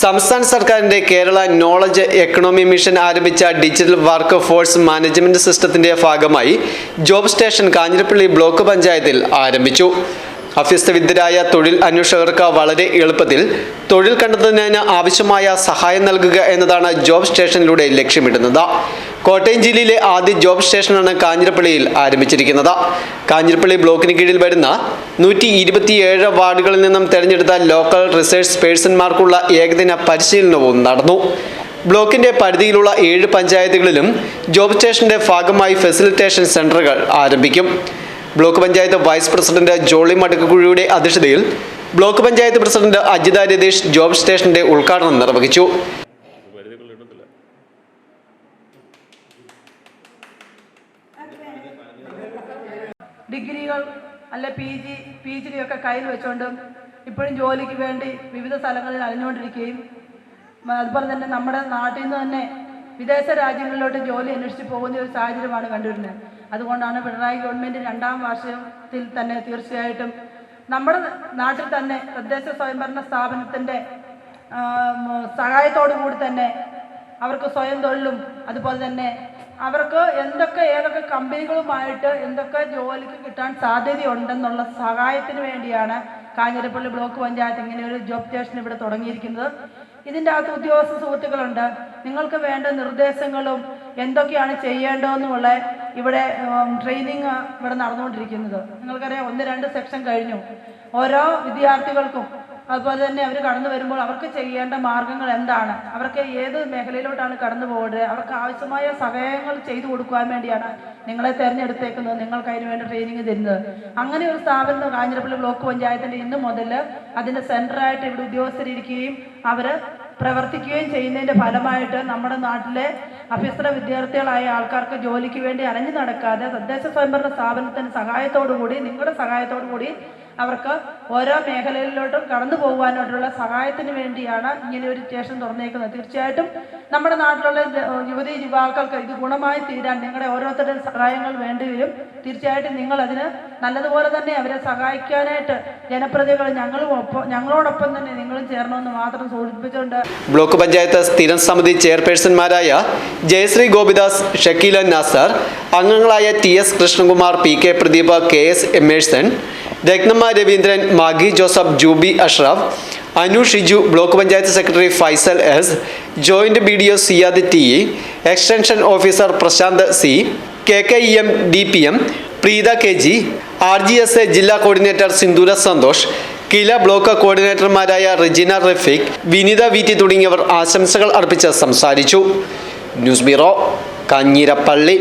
സംസ്ഥാന സർക്കാരിന്റെ Kerala knowledge economy mission ആരംഭിച്ച ഡിജിറ്റൽ വർക്ക് ഫോഴ്സ് മാനേജ്മെന്റ് സിസ്റ്റത്തിന്റെ ഭാഗമായി ജോബ് സ്റ്റേഷൻ കാഞ്ഞിരപ്പള്ളി ബ്ലോക്ക് പഞ്ചായത്തിൽ ആരംഭിച്ചു. അഭ്യസ്തവിദ്യരായ തൊഴിൽ അന്വേഷകർക്ക് വളരെ എളുപ്പത്തിൽ തൊഴിൽ കണ്ടെത്തുന്നതിന് ആവശ്യമായ സഹായം നൽകുക എന്നതാണ് ജോബ് സ്റ്റേഷനിലൂടെ ലക്ഷ്യമിടുന്നത്. കോട്ടയം ജില്ലയിലെ ആദ്യ ജോബ് സ്റ്റേഷനാണ് കാഞ്ഞിരപ്പള്ളിയിൽ ആരംഭിച്ചിരിക്കുന്നത്. കാഞ്ഞിരപ്പള്ളി ബ്ലോക്കിന് കീഴിൽ വരുന്ന നൂറ്റി ഇരുപത്തിയേഴ് വാർഡുകളിൽ നിന്നും തെരഞ്ഞെടുത്ത ലോക്കൽ റിസർച്ച് പേഴ്സൺമാർക്കുള്ള ഏകദിന പരിശീലനവും നടന്നു. ബ്ലോക്കിന്റെ പരിധിയിലുള്ള ഏഴ് പഞ്ചായത്തുകളിലും ജോബ് സ്റ്റേഷന്റെ ഭാഗമായി ഫെസിലിറ്റേഷൻ സെന്ററുകൾ ആരംഭിക്കും. Block panchayat vice president Jolly മടക്കുകുഴിയുടെ അധ്യക്ഷതയിൽ block panchayat president Ajitha Ratheesh job സ്റ്റേഷന്റെ ഉദ്ഘാടനം നിർവഹിച്ചു. ഡിഗ്രികൾ അല്ലെ പി ജി പി ജി ഒക്കെ കയ്യിൽ വെച്ചുകൊണ്ടും ഇപ്പോഴും ജോലിക്ക് വേണ്ടി വിവിധ സ്ഥലങ്ങളിൽ അലഞ്ഞുകൊണ്ടിരിക്കുകയും അതുപോലെ തന്നെ നമ്മുടെ നാട്ടിൽ നിന്ന് തന്നെ വിദേശ രാജ്യങ്ങളിലോട്ട് ജോലി അന്വേഷിച്ച് പോകുന്ന ഒരു സാഹചര്യമാണ് കണ്ടുവരുന്നത്. അതുകൊണ്ടാണ് പിണറായി ഗവൺമെന്റ് രണ്ടാം വർഷത്തിൽ തന്നെ തീർച്ചയായിട്ടും നമ്മുടെ നാട്ടിൽ തന്നെ തദ്ദേശ സ്വയംഭരണ സ്ഥാപനത്തിന്റെ സഹായത്തോടു കൂടി തന്നെ അവർക്ക് സ്വയം തൊഴിലും അതുപോലെ തന്നെ അവർക്ക് എന്തൊക്കെ ഏതൊക്കെ കമ്പനികളുമായിട്ട് എന്തൊക്കെ ജോലിക്ക് കിട്ടാൻ സാധ്യതയുണ്ടെന്നുള്ള സഹായത്തിന് വേണ്ടിയാണ് കാഞ്ഞിരപ്പള്ളി ബ്ലോക്ക് പഞ്ചായത്ത് ഇങ്ങനെ ഒരു ജോബ് സ്റ്റേഷൻ ഇവിടെ തുടങ്ങിയിരിക്കുന്നത്. ഇതിന്റെ അകത്ത് ഉദ്യോഗസ്ഥ സുഹൃത്തുക്കളുണ്ട്. നിങ്ങൾക്ക് വേണ്ട നിർദ്ദേശങ്ങളും എന്തൊക്കെയാണ് ചെയ്യേണ്ടതെന്നുമുള്ള ഇവിടെ ട്രെയിനിങ് ഇവിടെ നടന്നുകൊണ്ടിരിക്കുന്നത്. നിങ്ങൾക്കറിയാം ഒന്ന് രണ്ട് സെക്ഷൻ കഴിഞ്ഞു. ഓരോ വിദ്യാർത്ഥികൾക്കും അതുപോലെ തന്നെ അവർ കടന്നു വരുമ്പോൾ അവർക്ക് ചെയ്യേണ്ട മാർഗങ്ങൾ എന്താണ്? അവർക്ക് ഏത് മേഖലയിലോട്ടാണ് കടന്നു പോകേണ്ടത്? അവർക്ക് ആവശ്യമായ സഹായങ്ങൾ ചെയ്തു കൊടുക്കുവാൻ വേണ്ടിയാണ് നിങ്ങളെ തിരഞ്ഞെടുത്തേക്കുന്നത് നിങ്ങൾക്ക് അതിന് വേണ്ടി ട്രെയിനിങ് തരുന്നത്. അങ്ങനെ ഒരു സ്ഥാപനം കാഞ്ഞിരപ്പള്ളി ബ്ലോക്ക് പഞ്ചായത്തിന്റെ ഇന്ന് മുതൽ അതിന്റെ സെന്ററായിട്ട് ഇവിടെ ഉദ്യോഗസ്ഥരിരിക്കുകയും അവർ പ്രവർത്തിക്കുകയും ചെയ്യുന്നതിന്റെ ഫലമായിട്ട് നമ്മുടെ നാട്ടിലെ അഭ്യസ്തര വിദ്യാർത്ഥികളായ ആൾക്കാർക്ക് ജോലിക്ക് വേണ്ടി അലഞ്ഞു നടക്കാതെ തദ്ദേശ സ്വയംഭരണ സ്ഥാപനത്തിന്റെ സഹായത്തോടു കൂടി നിങ്ങളുടെ സഹായത്തോടു കൂടി അവർക്ക് ഓരോ മേഖലയിലോട്ടും കടന്നു പോകുവാനായിട്ടുള്ള സഹായത്തിന് വേണ്ടിയാണ് ഇങ്ങനെ ഒരു സ്റ്റേഷൻ തുറന്നേക്കുന്നത്. തീർച്ചയായിട്ടും നമ്മുടെ നാട്ടിലുള്ള യുവതി യുവാക്കൾക്ക് ഇത് ഗുണമായി തീരാൻ നിങ്ങളുടെ ഓരോരുത്തരുടെയും സഹായങ്ങൾ വേണ്ടി വരും. തീർച്ചയായിട്ടും നിങ്ങൾ അതിന് നല്ലതുപോലെ തന്നെ അവരെ സഹായിക്കാനായിട്ട് ജനപ്രതികൾ ഞങ്ങളും ഒപ്പം ഞങ്ങളോടൊപ്പം തന്നെ നിങ്ങളും ചേരണമെന്ന് മാത്രം സൂചിപ്പിച്ചുകൊണ്ട് ബ്ലോക്ക് പഞ്ചായത്ത് സ്ഥിരം സമിതി ചെയർപേഴ്സൺമാരായ ജയശ്രീ ഗോപിദാസ് ഷക്കീല നാസർ അംഗങ്ങളായ T S Krishnakumar P K Pradeep K S Emerson Ratnamma Raveendran Maggie Joseph Jubi Ashraf Anu Shiju block panchayat secretary Faisal S joint B D O Siyad T extension officer Prasanth C K K E M D P M Preetha K G R G S A ജില്ലാ coordinator Sindhura Santhosh കില block കോർഡിനേറ്റർമാരായ Regina Rafeeq Vinitha V T തുടങ്ങിയവർ ആശംസകൾ അർപ്പിച്ച് സംസാരിച്ചു. News bureau Kanjirappally.